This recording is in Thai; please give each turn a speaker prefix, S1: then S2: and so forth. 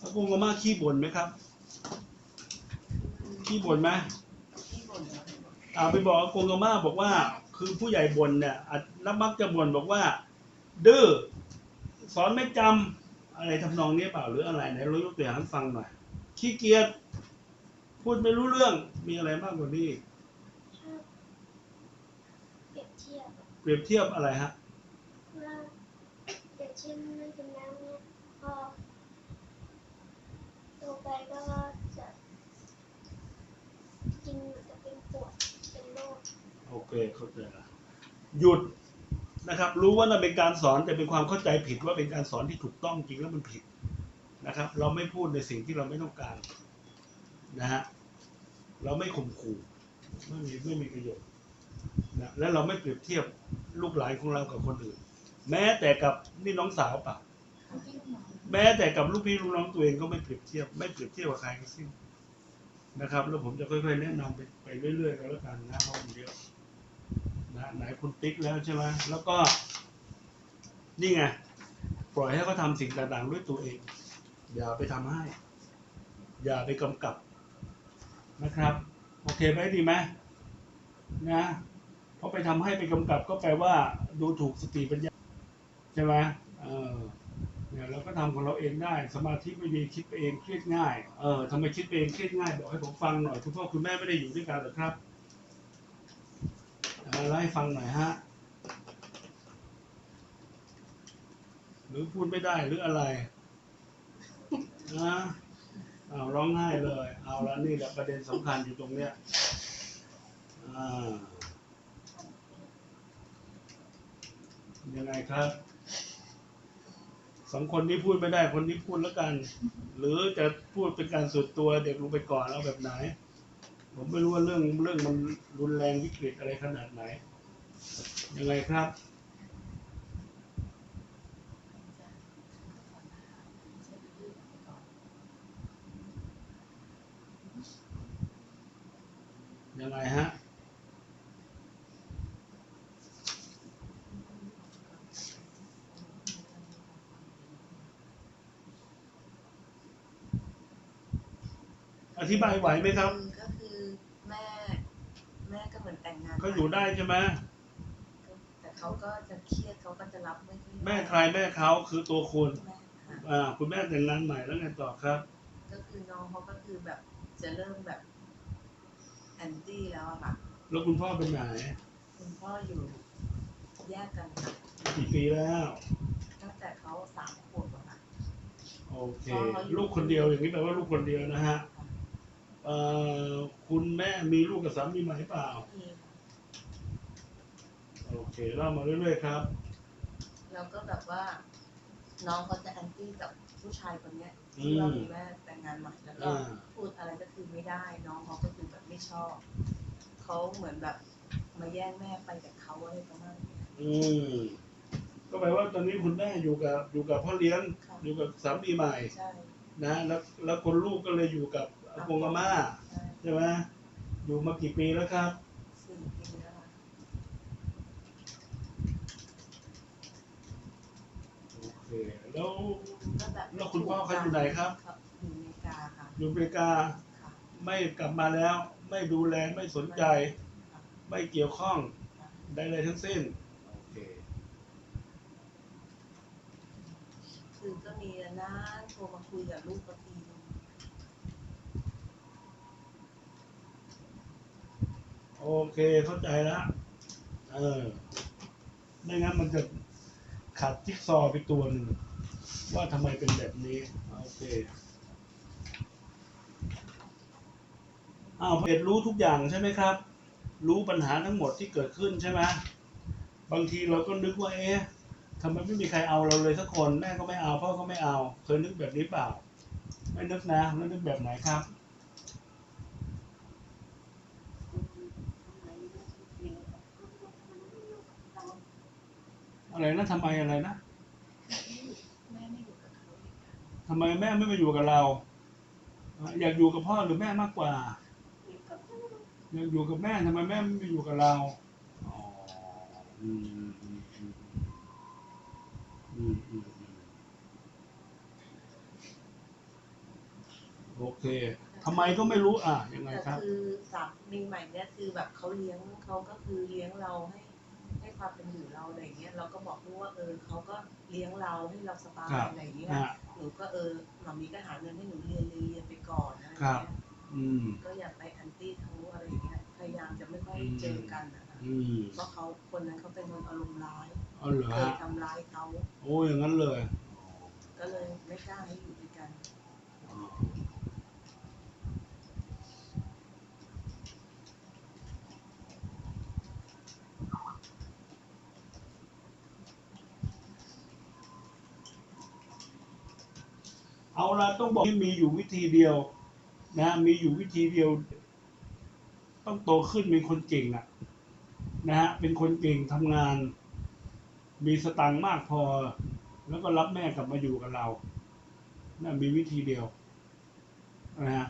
S1: อากงอาม่าขี้บ่นไหมครับ ขี้บ่นไหม
S2: ที่บ่นนะ
S1: อ่าไปบอกอากงอาม่าบอกว่า คือผู้ใหญ่บ่นเนี่ยอาจแล้วมักจะบ่นบอกว่า ดื้อสอนไม่จำอะไรทำนองนี้เปล่าหรืออะไรไหนเรายกตัวอย่างให้ฟังหน่อยขี้เกียจพูดไม่รู้เรื่องมีอะไรมากกว่านี้อีก
S3: ชอบเปรียบเทียบ
S1: เปรียบเทียบอะไรฮะ
S3: ว่าอย่างเช่นไม่เป็นน้ำเนี่ยพอโตไปก็จะกินเหมือนจะเป็นปวดเป็นโรค
S1: โอเคเข้าใจละหยุดนะครับ รู้ว่านั่นเป็นการสอนแต่เป็นความเข้าใจผิดว่าเป็นการสอนที่ถูกต้องจริงแล้วมันผิดนะครับ เราไม่พูดในสิ่งที่เราไม่ต้องการนะฮะเราไม่ข่มขู่ไม่มีไม่มีประโยชน์นะและเราไม่เปรียบเทียบลูกหลานของเรากับคนอื่น แม้แต่กับนี่น้องสาวปล่าแม้แต่กับลูกพี่ลูกน้องตัวเองก็ไม่เปรียบเทียบ ไม่เปรียบเทียบกับใครทั้งสิ้นนะครับ แล้วผมจะค่อยๆแนะนำไปไปเรื่อยๆกันแล้วกันนะเพราะมันเยอะ นะไหนคุณติ๊กแล้วใช่ไหมแล้วก็ นี่ไง ปล่อยให้เขาทำสิ่งต่างๆด้วยตัวเอง อย่าไปทำให้ อย่าไปกำกับนะครับ โอเคไหมดีไหมนะเพราะไปทำให้ไปกำกับก็แปลว่า ดูถูกสติปัญญาใช่ไหมเออเนี่ยเราก็ทำของเราเองได้ สมาธิไม่ดีคิดเองเครียดง่าย เออทำไมคิดเองเครียดง่าย บอกให้ผมฟังหน่อย คุณพ่อคุณแม่ไม่ได้อยู่ด้วยกันหรอครับ เอาเล่าให้ฟังหน่อยฮะ หรือพูดไม่ได้หรืออะไรนะเอาร้องไห้เลย เอาละนี่แหละประเด็นสำคัญอยู่ตรงเนี้ยยังไงครับสองคนนี้พูดไม่ได้คนนี้พูดแล้วกัน หรือจะพูดเป็นการส่วนตัวเด็กลงไปก่อนเอาแบบไหน ผมไม่รู้ว่าเรื่องเรื่องมันรุนแรงวิกฤตอะไรขนาดไหน ยังไงครับ ยังไงฮะอธิบายไหวไหมครับ
S2: เหมือนแต่งงาน
S1: ก็อยู่ได้ใช่ไหม
S2: แต่เขาก็จะเครียดเขาก็จะรับไม่ค่อยได้
S1: แม่ใครแม่เขาคือตัวคุณ
S2: แม่ค่ะ
S1: อ่าคุณแม่แต่งงานใหม่แล้วไงต่อครับ
S2: ก็คือน้องเขาก็คือแบบจะเริ่มแบบแอนตี้แล้วอะค่ะ
S1: แล้วคุณพ่อเป็นไหน
S2: คุณพ่ออยู่แยกกันค่ะ
S1: กี่ปีแล้ว
S2: ตั้งแต่เขาสามขวบอะค่ะ
S1: โอเค ลูกคนเดียวอย่างนี้แปลว่าลูกคนเดียวนะฮะ เอ่อคุณแม่มีลูกกับสามีใหม่เปล่า
S2: มีค่ะ
S1: โอเคเล่ามาเรื่อยๆครับ
S2: แล้วก็แบบว่า น้องเขาจะแอนตี้กับผู้ชายคนเนี้ยที่ว่ามีแม่แต่งงานใหม่แล้วก็
S1: อ่า
S2: พูดอะไรก็คือไม่ได้ น้องเขาก็คือแบบไม่ชอบเขาเหมือนแบบมาแย่งแม่ไปจากเขาอะไรประมาณนี้
S1: อืมก็แปลว่าตอนนี้คุณแม่อยู่กับอยู่กับพ่อเลี้ยง
S2: ค่ะ
S1: อยู่กับสามีใหม่
S2: ใช่
S1: นะแล้วแล้วคนลูกก็เลยอยู่กับ อากงอาม่า
S2: ใช่
S1: ใช่ไหมอยู่มากี่ปีแล้วครับ
S2: สี่ปีแล้วค่ะ
S1: โอเคแล้ว
S2: ก็แบบ
S1: แล้วคุณพ่อเขาอยู่ไหนครับ
S2: อยู่อเมริกาค่ะ
S1: อยู่อเมริกา
S2: ค่ะ
S1: ไม่กลับมาแล้ว ไม่ดูแลไม่สนใจ
S2: ค่ะ
S1: ไม่เกี่ยวข้อง
S2: ค่ะ
S1: ได้เลยทั้งสิ้นโอเค
S2: คือก็มีนะโทรมาคุยกับลูกกับทีนึง
S1: โอเคเข้าใจแล้วเออไม่งั้นมันจะขัดจิ๊กซอไปตัวหนึ่ง ว่าทำไมเป็นแบบนี้ โอเคอ้าวเอ็ดรู้ทุกอย่างใช่ไหมครับ รู้ปัญหาทั้งหมดที่เกิดขึ้นใช่ไหมบางทีเราก็นึกว่า เอ๊ะทำไมไม่มีใครเอาเราเลยสักคนแม่ก็ไม่เอาพ่อก็ไม่เอา เคยนึกแบบนี้เปล่า ไม่นึกนะแล้วนึกแบบไหนครับ อะไรนะทำไมอะไรนะ
S2: แม่ไม่อยู่กับเขาเลยค่ะ
S1: ทำไมแม่ไม่มาอยู่กับเราอะอยากอยู่กับพ่อหรือแม่มากกว่า อยากอยู่กับแม่ทำไมแม่ไม่มาอยู่กับเราอ๋ออืมอืมอืมอืมอืมอืมโอเคทำไมก็ไม่รู้อะยังไง
S2: แต่
S1: ครับ
S2: คือสามีใหม่เนี่ยคือแบบเขาเลี้ยงเขาก็คือเลี้ยงเราให้ให้ ความเป็นอยู่เราอะไรอย่างเงี้ยเราก็บอกลูกว่าเออเขาก็เลี้ยงเราให้เราสบาย
S1: ครับ
S2: อะไรอย่างเงี้ย
S1: อะ
S2: หนูก็เออหมามีก็หาเงินให้หนูเรียนเรียนเรียนไปก่อนอะไรอย่าง
S1: ครับ
S2: เงี้ย
S1: อืม
S2: ก็อยากไปแอนตี้เขาอะไรอย่างเงี้ยพยายามจะไม่ค่อย
S1: อืม
S2: เจอกันนะคะ
S1: อืม
S2: เพราะเขาคนนั้นเขาเป็นคนอารมณ์ร้าย
S1: เอาเหรอ
S2: เคย
S1: ฮะ
S2: ทำร้ายเขา
S1: โอ้อย่างนั้นเลย
S2: ก็เลยไม่กล้าให้อยู่ด้วยกัน
S1: เอาละต้องบอกที่มีอยู่วิธีเดียว นะ มีอยู่วิธีเดียว ต้องโตขึ้นเป็นคนเก่งอะนะฮะเป็นคนเก่งทำงาน มีสตังค์มากพอ แล้วก็รับแม่กลับมาอยู่กับเรานะมีวิธีเดียวนะฮะ